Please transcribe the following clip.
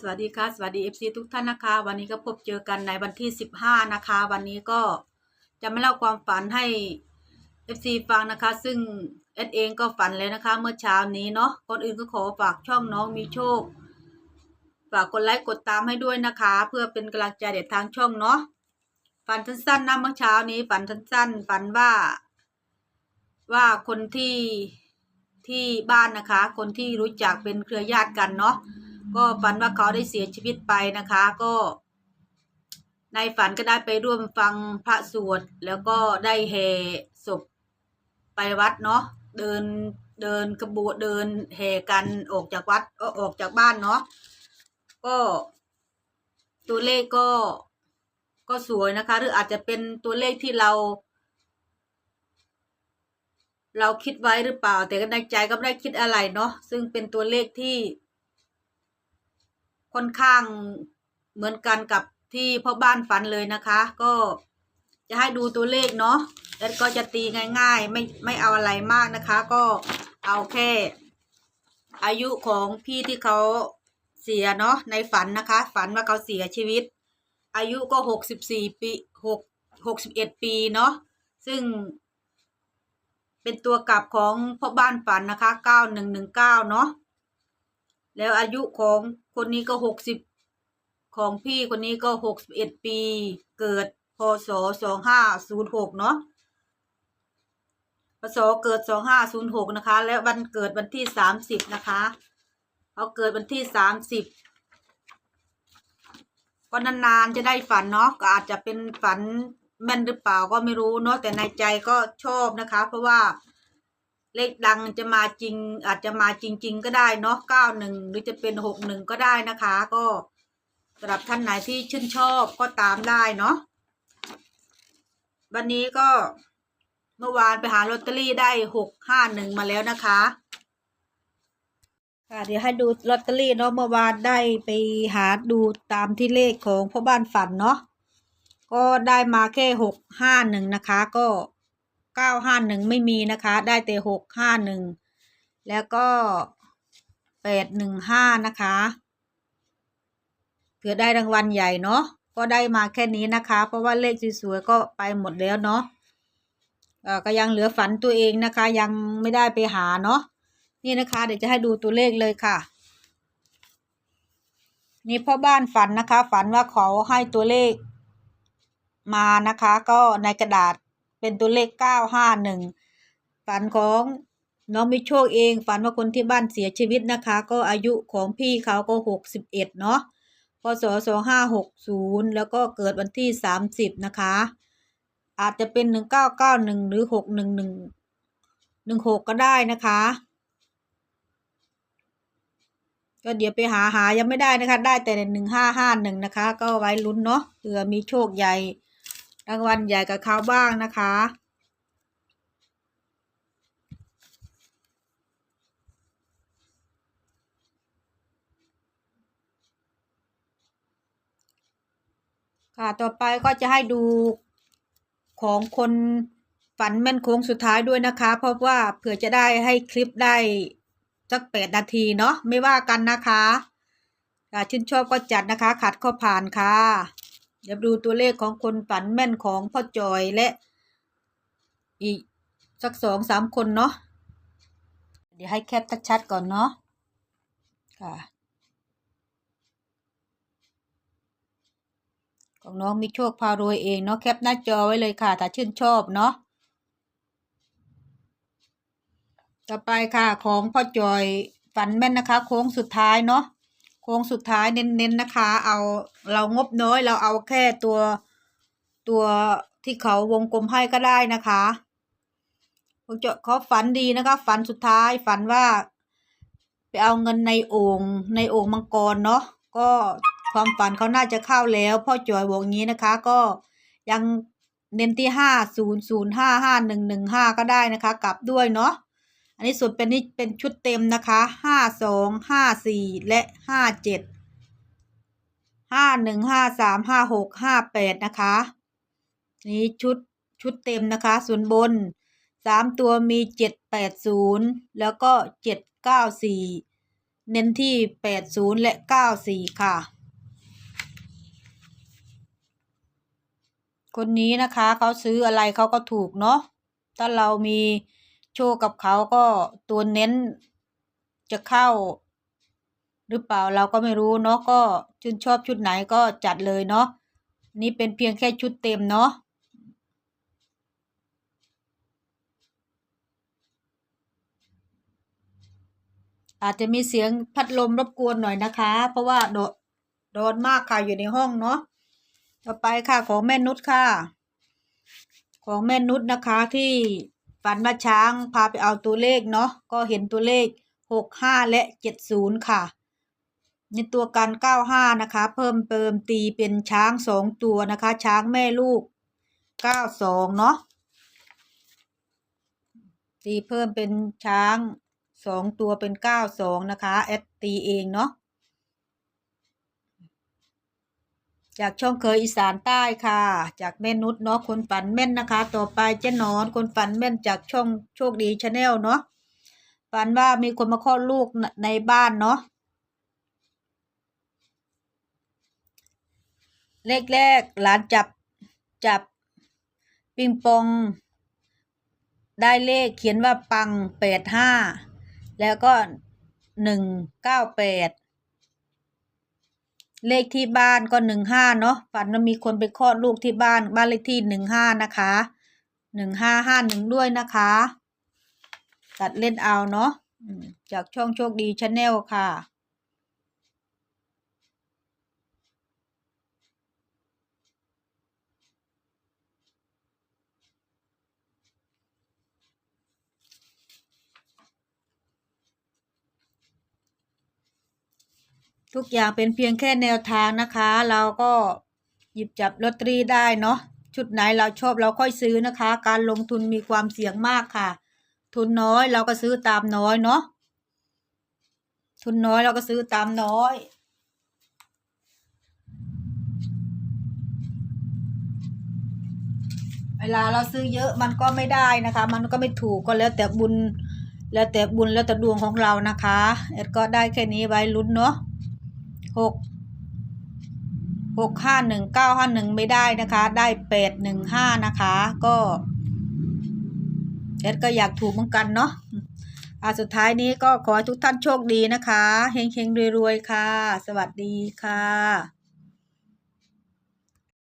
สวัสดีค่ะสวัสดี FC ทุกท่านนะคะ วันนี้ก็พบเจอกันในวันที่15นะคะ วันนี้ก็จะมาเล่าความฝันให้ FC ฟังนะคะ ซึ่งเอสเองก็ฝันเลยนะคะ เมื่อเช้านี้เนาะก่อนอื่นก็ขอฝากช่องน้องมีโชค ฝากกดไลค์กดตามให้ด้วยนะคะ เพื่อเป็นกำลังใจเด็ดทางช่องเนาะฝันสั้นๆนะเมื่อเช้านี้ฝันสั้นๆฝันว่า ว่าคนที่ที่บ้านนะคะ คนที่รู้จักเป็นเครือญาติกันเนาะ ก็ฝันว่าเขาได้เสียชีวิตไปนะคะ ก็ ในฝันก็ได้ไปร่วมฟังพระสวดแล้วก็ได้แห่ศพไปวัดเนาะเดินเดินกระบวเดินแห่กันออกจากวัดเอ่อออกจากบ้านเนาะก็ตัวเลขก็ก็สวยนะคะ หรืออาจจะเป็นตัวเลขที่เรา เราคิดไว้หรือเปล่า แต่ก็ในใจก็ไม่ได้คิดอะไรเนาะซึ่งเป็นตัวเลขที่ ค่อนข้างเหมือนกันกับที่พ่อบ้านฝันเลยนะคะ ก็จะให้ดูตัวเลขเนาะแล้วก็จะตีง่าย ๆ ไม่ไม่เอาอะไรมากนะคะ ก็เอาแค่ อายุของพี่ที่เขาเสียเนาะในฝันนะคะ ฝันว่าเขาเสียชีวิต อายุก็หกสิบสี่ปีหกหกสิบเอ็ดปีเนาะซึ่ง เป็นตัวกลับของพ่อบ้านฝันนะคะเก้าหนึ่งหนึ่งเก้าเนาะ แล้วอายุของคนนี้ก็หกสิบของพี่คนนี้ก็หกสิบเอ็ดปี เกิดพศสองห้าศูนย์หกเนาะพศเกิดสองห้าศูนย์หกนะคะ แล้ววันเกิดวันที่สามสิบนะคะเขาเกิดวันที่สามสิบก็นานๆจะได้ฝันเนาะก็อาจจะเป็นฝันแม่นหรือเปล่าก็ไม่รู้เนาะแต่ในใจก็ชอบนะคะ เพราะว่า เลขดังจะมาจริง อาจจะมาจริง ๆ ก็ได้เนาะเก้าหนึ่งหรือจะเป็นหกหนึ่งก็ได้นะคะ ก็สำหรับท่านไหนที่ชื่นชอบก็ตามได้เนาะวันนี้ก็เมื่อวานไปหาลอตเตอรี่ได้หกห้าหนึ่งมาแล้วนะคะ ค่ะเดี๋ยวให้ดูลอตเตอรี่เนาะเมื่อวานได้ไปหาดูตามที่เลขของพ่อบ้านฝันเนาะก็ได้มาแค่หกห้าหนึ่งนะคะ ก็ เก้าห้าหนึ่งไม่มีนะคะ ได้แต่หกห้าหนึ่งแล้วก็แปดหนึ่งห้านะคะเผื่อได้รางวัลใหญ่เนาะก็ได้มาแค่นี้นะคะ เพราะว่าเลขสวยๆก็ไปหมดแล้วเนาะก็ยังเหลือฝันตัวเองนะคะ ยังไม่ได้ไปหาเนาะนี่นะคะ เดี๋ยวจะให้ดูตัวเลขเลยค่ะ นี่พ่อบ้านฝันนะคะ ฝันว่าเขาให้ตัวเลขมานะคะ ก็ในกระดาษ เป็นตัวเลขเก้าห้าหนึ่งฝันของน้องมิโชคเองฝันว่าคนที่บ้านเสียชีวิตนะคะ ก็อายุของพี่เขาก็หกสิบเอ็ดเนาะพศสองห้าหกศูนย์แล้วก็เกิดวันที่สามสิบนะคะ อาจจะเป็นหนึ่งเก้าเก้าหนึ่งหรือหกหนึ่งหนึ่งหนึ่งหกก็ได้นะคะ ก็เดี๋ยวไปหาหายังไม่ได้นะคะ ได้แต่หนึ่งห้าห้าหนึ่งนะคะ ก็ไว้ลุ้นเนาะเผื่อมีโชคใหญ่ รางวัลใหญ่กับเขาบ้างนะคะ ค่ะต่อไปก็จะให้ดูของคนฝันแม่นโค้งสุดท้ายด้วยนะคะ เพราะว่าเผื่อจะได้ให้คลิปได้สักแปดนาทีเนาะไม่ว่ากันนะคะค่ะชื่นชอบก็จัดนะคะ ขัดข้อผ่านค่ะ เดี๋ยวดูตัวเลขของคนฝันแม่นของพ่อจอยและอีกสักสองสามคนเนาะ เดี๋ยวให้แคปชัดๆก่อนเนาะ ค่ะ ของน้องมีโชคพารวยเองเนาะแคปหน้าจอไว้เลยค่ะ ถ้าชื่นชอบเนาะ ต่อไปค่ะของพ่อจอยฝันแม่นนะคะ โค้งสุดท้ายเนาะ โค้งสุดท้ายเน้นๆนะคะ เอาเรางบน้อยเราเอาแค่ตัวตัวที่เขาวงกลมให้ก็ได้นะคะผมจะเขาฝันดีนะคะ ฝันสุดท้ายฝันว่า ไปเอาเงินในโอ่งในโอ่งมังกรเนาะก็ความฝันเขาน่าจะเข้าแล้วพ่อจอยบอกงี้นะคะ ก็ยังเน้นที่ห้าศูนย์ศูนย์ห้าห้าหนึ่งหนึ่งห้าก็ได้นะคะ กลับด้วยเนาะ อันนี้สุดเป็นนี่เป็นชุดเต็มนะคะห้าสองห้าสี่และห้าเจ็ดห้าหนึ่งห้าสามห้าหกห้าแปดนะคะ นี่ชุดชุดเต็มนะคะ ส่วนบนสามตัวมีเจ็ดแปดศูนย์แล้วก็เจ็ดเก้าสี่เน้นที่แปดศูนย์และเก้าสี่ค่ะ คนนี้นะคะเขาซื้ออะไรเขาก็ถูกเนาะถ้าเรามี โชคกับเขาก็ตัวเน้นจะเข้า หรือเปล่าเราก็ไม่รู้เนาะก็ชื่นชอบชุดไหนก็จัดเลยเนาะนี่เป็นเพียงแค่ชุดเต็มเนาะอาจจะมีเสียงพัดลมรบกวนหน่อยนะคะ เพราะว่าโดร้อนมากค่ะอยู่ในห้องเนาะต่อไปค่ะของแม่นุชค่ะ ของแม่นุชนะคะที่ ฝันว่าช้างพาไปเอาตัวเลขเนาะก็เห็นตัวเลขหกห้าและเจ็ดศูนย์ค่ะ ในตัวกันเก้าห้านะคะ เพิ่มเติมตีเป็นช้างสองตัวนะคะ ช้างแม่ลูกเก้าสองเนาะตีเพิ่มเป็นช้างสองตัวเป็นเก้าสองนะคะแอดตีเองเนาะ จากช่องเคยอีสานใต้ค่ะ จากแม่นุชเนาะคนฝันแม่นนะคะ ต่อไปเจ๊นอนคนฝันแม่นจากช่องโชคดีชาแนลเนาะฝันว่ามีคนมาคลอดลูกในบ้านเนาะเลขแรกหลานจับจับปิงปอง ได้เลขเขียนว่าปังแปดห้าแล้วก็หนึ่งเก้าแปด เลขที่บ้านก็หนึ่งห้าเนาะฝันว่ามีคนไปคลอดลูกที่บ้านบ้านเลขที่หนึ่งห้านะคะหนึ่งห้าห้าหนึ่งด้วยนะคะ ตัดเล่นเอาเนาะจากช่องโชคดีชาแนลค่ะ ทุกอย่างเป็นเพียงแค่แนวทางนะคะ เราก็หยิบจับลอตเตอรี่ได้เนาะชุดไหนเราชอบเราค่อยซื้อนะคะ การลงทุนมีความเสี่ยงมากค่ะ ทุนน้อยเราก็ซื้อตามน้อยเนาะทุนน้อยเราก็ซื้อตามน้อยเวลาเราซื้อเยอะมันก็ไม่ได้นะคะ มันก็ไม่ถูกก็แล้วแต่บุญ แล้วแต่บุญแล้วแต่ดวงของเรานะคะ เอ็ดก็ได้แค่นี้ไว้ลุ้นเนาะ หกหกห้าหนึ่งเก้าห้าหนึ่งไม่ได้นะคะ ได้แปดหนึ่งห้านะคะ ก็เอ็ดก็อยากถูกเหมือนกันเนาะอ่าสุดท้ายนี้ก็ขอให้ทุกท่านโชคดีนะคะ เฮงเฮงรวยๆ ค่ะ สวัสดีค่ะ